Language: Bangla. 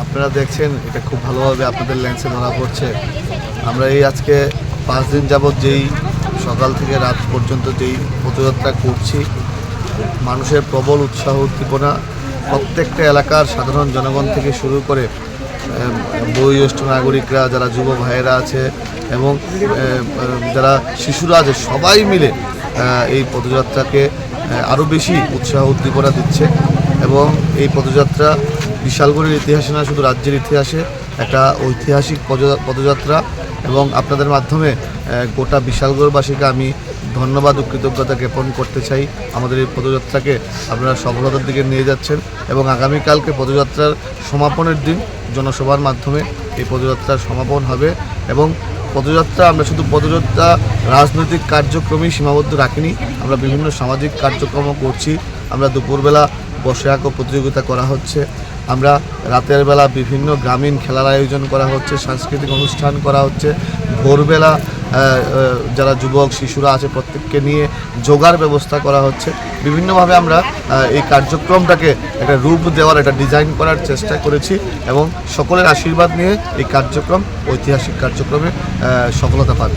আপনারা দেখছেন, এটা খুব ভালোভাবে আপনাদের লেন্সে ধরা পড়ছে। আমরা এই আজকে পাঁচ দিন যাবৎ যেই সকাল থেকে রাত পর্যন্ত যেই পদযাত্রা করছি, মানুষের প্রবল উৎসাহ, উদ্দীপনা, প্রত্যেকটা এলাকার সাধারণ জনগণ থেকে শুরু করে বয়োজ্যেষ্ঠ নাগরিকরা, যারা যুব ভাইয়েরা আছে এবং যারা শিশুরা আছে, সবাই মিলে এই পদযাত্রাকে আরও বেশি উৎসাহ, উদ্দীপনা দিচ্ছে এবং এই পদযাত্রা বিশালগড়ের ইতিহাসে না, শুধু রাজ্যের ইতিহাসে, একটা ঐতিহাসিক পদযা- পদযাত্রা এবং আপনাদের মাধ্যমে গোটা বিশালগড়বাসীকে আমি ধন্যবাদ ও কৃতজ্ঞতা জ্ঞাপন করতে চাই। আমাদের এই পদযাত্রাকে আপনারা সফলতার দিকে নিয়ে যাচ্ছেন এবং আগামীকালকে পদযাত্রার সমাপনের দিন জনসভার মাধ্যমে এই পদযাত্রার সমাপন হবে এবং পদযাত্রা, আমরা শুধু পদযাত্রা, রাজনৈতিক কার্যক্রমেই সীমাবদ্ধ রাখিনি। আমরা বিভিন্ন সামাজিক কার্যক্রমও করছি। আমরা দুপুরবেলা বসে প্রতিযোগিতা করা হচ্ছে। আমরা রাতের বেলা বিভিন্ন গ্রামীণ খেলার আয়োজন করা হচ্ছে, সাংস্কৃতিক অনুষ্ঠান করা হচ্ছে। ভোরবেলা যারা যুবক, শিশুরা আছে, প্রত্যেককে নিয়ে যোগার ব্যবস্থা করা হচ্ছে। বিভিন্নভাবে আমরা এই কার্যক্রমটাকে একটা রূপ দেওয়ার, একটা ডিজাইন করার চেষ্টা করেছি এবং সকলের আশীর্বাদ নিয়ে এই কার্যক্রম, ঐতিহাসিক কার্যক্রমে সফলতা পাবে।